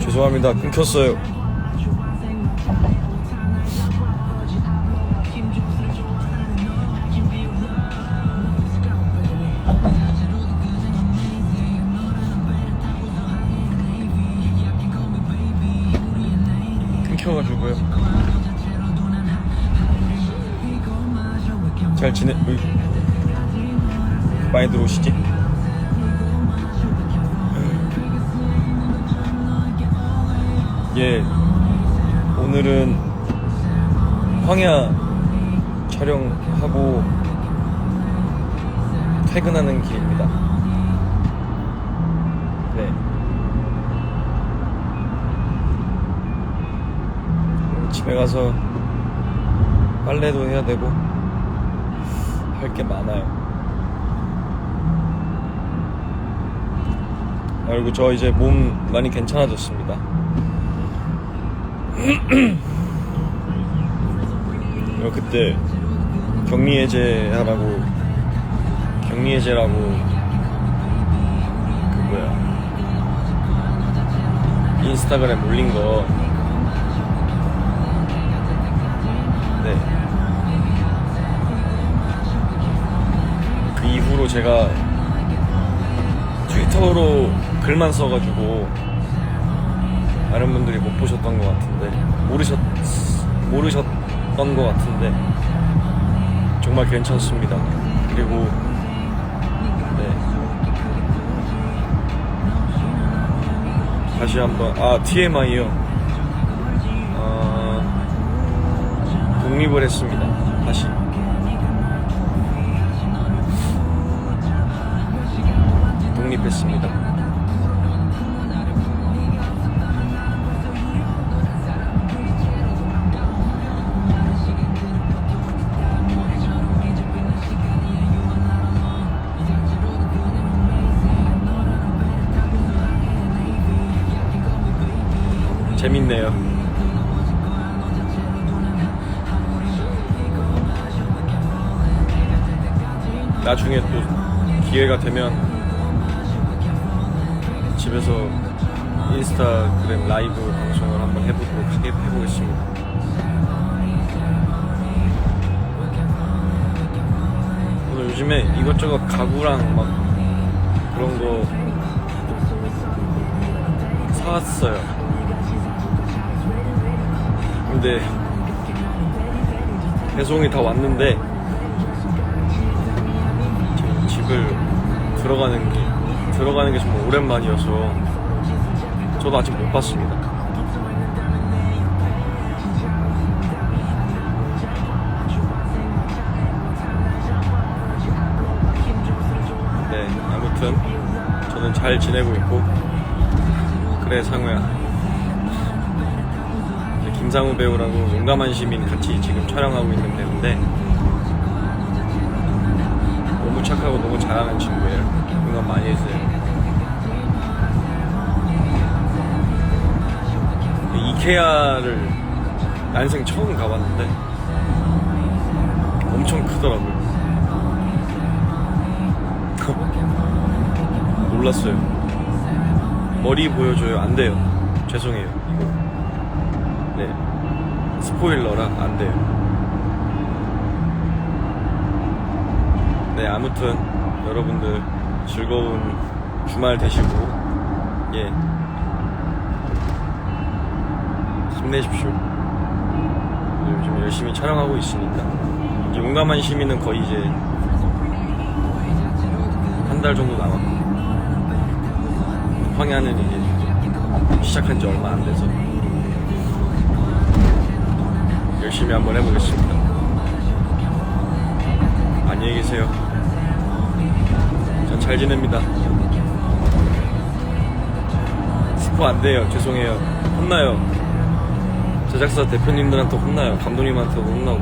죄송합니다. 끊겼어요. 잘 지내? 왜 많이 들어오시지? 예, 오늘은 황야 촬영하고 퇴근하는 길입니다. 네. 집에 가서 빨래도 해야 되고 할 게 많아요. 아, 그리고 저 이제 몸 많이 괜찮아졌습니다. 어, 그때 격리 해제 하라고 격리 해제라고 그 뭐야 인스타그램 올린 거 제가 트위터로 글만 써가지고 다른 분들이 못 보셨던 것 같은데 모르셨 모르셨던 것 같은데 정말 괜찮습니다. 그리고 네 다시 한번 아 TMI요. 어, 독립을 했습니다. 독립했습니다. 재밌네요. 나중에 또 기회가 되면 집에서 인스타그램 라이브 방송을 한번 해보도록 하게 해보겠습니다. 오늘 요즘에 이것저것 가구랑 막 그런 거 사왔어요. 근데 배송이 다 왔는데 집을 들어가는 게 들어가는 게 정말 오랜만이어서 저도 아직 못 봤습니다. 네, 아무튼 저는 잘 지내고 있고 그래 상우야. 김상우 배우라고 용감한 시민 같이 지금 촬영하고 있는 배우인데 너무 착하고 너무 잘하는 친구예요. 응원 많이 해주세요. 이케아를 난생 처음 가봤는데 엄청 크더라고요. 놀랐어요. 머리 보여줘요. 안 돼요. 죄송해요. 이거. 네. 스포일러라 안 돼요. 네, 아무튼 여러분들 즐거운 주말 되시고 예. 힘내십시오. 요즘 열심히 촬영하고 있으니까 이제 용감한 시민은 거의 이제 한 달 정도 남았고 황야는 이제 시작한 지 얼마 안 돼서 열심히 한번 해보겠습니다. 안녕히 계세요. 전잘 지냅니다. 스포 안 돼요. 죄송해요. 혼나요. 제작사 대표님들한테 혼나요. 감독님한테도 혼나고.